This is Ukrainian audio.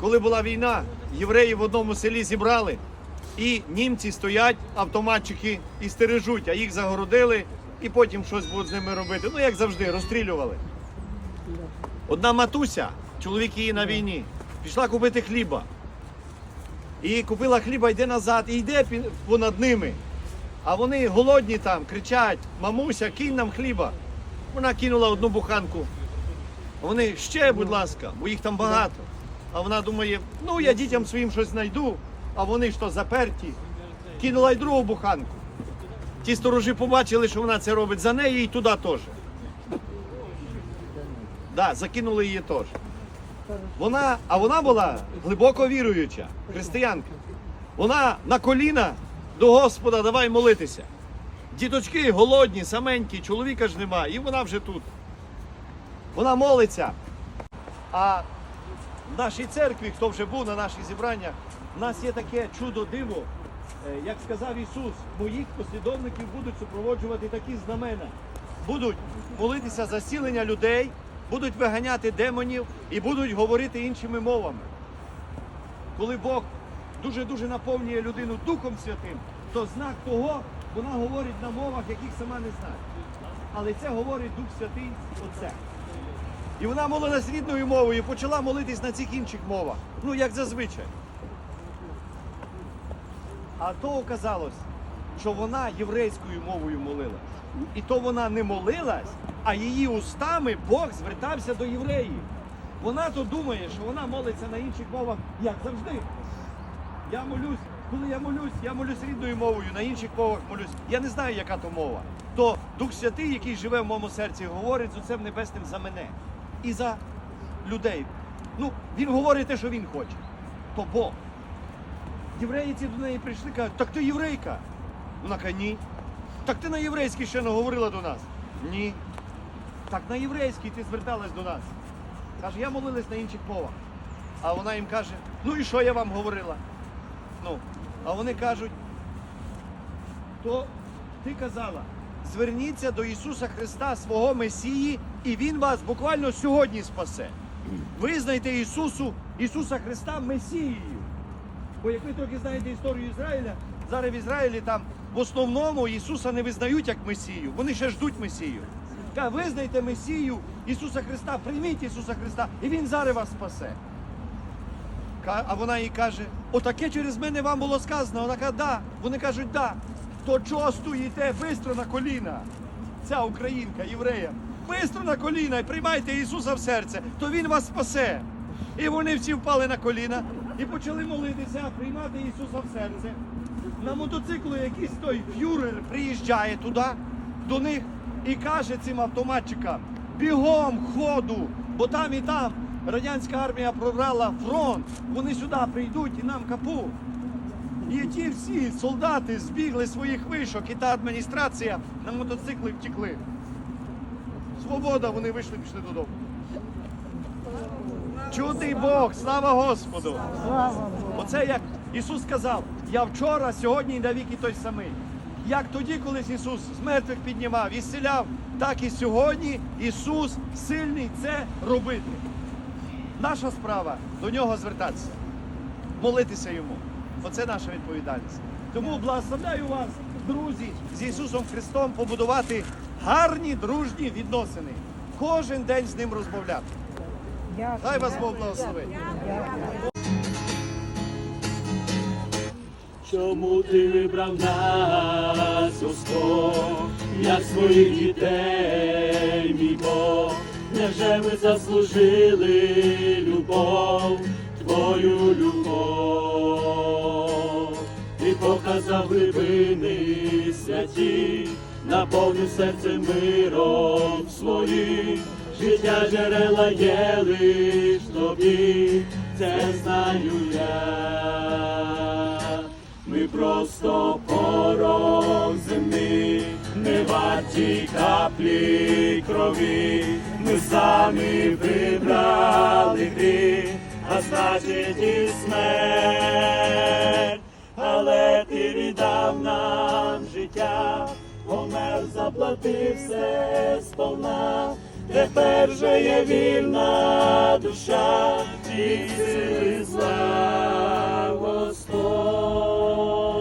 коли була війна, євреї в одному селі зібрали, і німці стоять, автоматчики і стережуть, а їх загородили, і потім щось будуть з ними робити. Ну, як завжди, розстрілювали. Одна матуся, чоловік її на війні, пішла купити хліба. І купила хліба, йде назад, і йде понад ними. А вони голодні там, кричать: мамуся, кинь нам хліба. Вона кинула одну буханку. Вони ще, будь ласка, бо їх там багато. А вона думає, ну я дітям своїм щось знайду, а вони то заперті. Кинула й другу буханку. Ті сторожі побачили, що вона це робить за неї і туди теж. Да, закинули її теж. Вона, а вона була глибоко віруюча, християнка. Вона на коліна до Господа давай молитися. Діточки голодні, саменькі, чоловіка ж нема, і вона вже тут. Вона молиться. А в нашій церкві, хто вже був на наших зібраннях, в нас є таке чудо диво. Е, Як сказав Ісус, моїх послідовників будуть супроводжувати такі знамена. Будуть молитися за зцілення людей, будуть виганяти демонів і будуть говорити іншими мовами. Коли Бог дуже-дуже наповнює людину Духом Святим, то знак того, вона говорить на мовах, яких сама не знає. Але це говорить Дух Святий Оце. І вона молилась рідною мовою, і почала молитись на цих інших мовах. Ну, як зазвичай. А то оказалось, що вона єврейською мовою молилась. І то вона не молилась, а її устами Бог звертався до євреїв. Вона то думає, що вона молиться на інших мовах, як завжди. Я молюсь, коли я молюсь, я молюсь рідною мовою, на інших мовах молюсь. Я не знаю, яка то мова. То Дух Святий, який живе в моєму серці, говорить з Отцем Небесним за мене і за людей. Ну, він говорить те, що він хоче. То Бог. Євреї ці до неї прийшли, кажуть, так ти єврейка. Вона каже, ні. Так ти на єврейській ще не говорила до нас. Ні. Так на єврейській ти зверталась до нас. Каже, я молилась на інших мовах. А вона їм каже, ну і що я вам говорила? Ну, а вони кажуть, то ти казала, зверніться до Ісуса Христа, свого Месії, і Він вас буквально сьогодні спасе. Визнайте Ісусу, Ісуса Христа Месією. Бо як ви трохи знаєте історію Ізраїля, зараз в Ізраїлі там в основному Ісуса не визнають як Месію. Вони ще ждуть Месію. Каже, визнайте Месію Ісуса Христа, прийміть Ісуса Христа, і Він зараз вас спасе. А вона їй каже, отаке через мене вам було сказано. Вона каже, да. Вони кажуть, да. То чого стоїте бистро на коліна? Ця українка, єврея. Бистро на коліна і приймайте Ісуса в серце, то Він вас спасе. І вони всі впали на коліна і почали молитися, приймати Ісуса в серце. На мотоциклу якийсь той фюрер приїжджає туди, до них і каже цим автоматчикам: бігом ходу, бо там і там радянська армія прорвала фронт. Вони сюди прийдуть і нам капу. І ті всі солдати збігли своїх вишок, і та адміністрація на мотоцикли втекли. Свобода, вони вийшли, пішли додому. Чудний Бог, слава Господу! Оце як Ісус сказав, я вчора, сьогодні і навіки той самий. Як тоді, колись Ісус з мертвих піднімав і зціляв, так і сьогодні Ісус сильний це робити. Наша справа до нього звертатися, молитися йому. Оце наша відповідальність. Тому благословляю вас, друзі, з Ісусом Христом побудувати гарні дружні відносини. Кожен день з ним розмовляти. Хай вас Бог благословить. Чому ти вибрав нас, Господь, як своїх дітей, мій Бог, невже ми заслужили любов, твою любов, показав глибини святі, наповнив серце миром своїм, життя джерела є лиш тобі, це знаю я. Ми просто порох земний, не варті каплі крові, ми самі вибрали гріх, а значить і дав нам життя, помер, заплатив все сповна, тепер же є вільна душа. І сили слава Господь.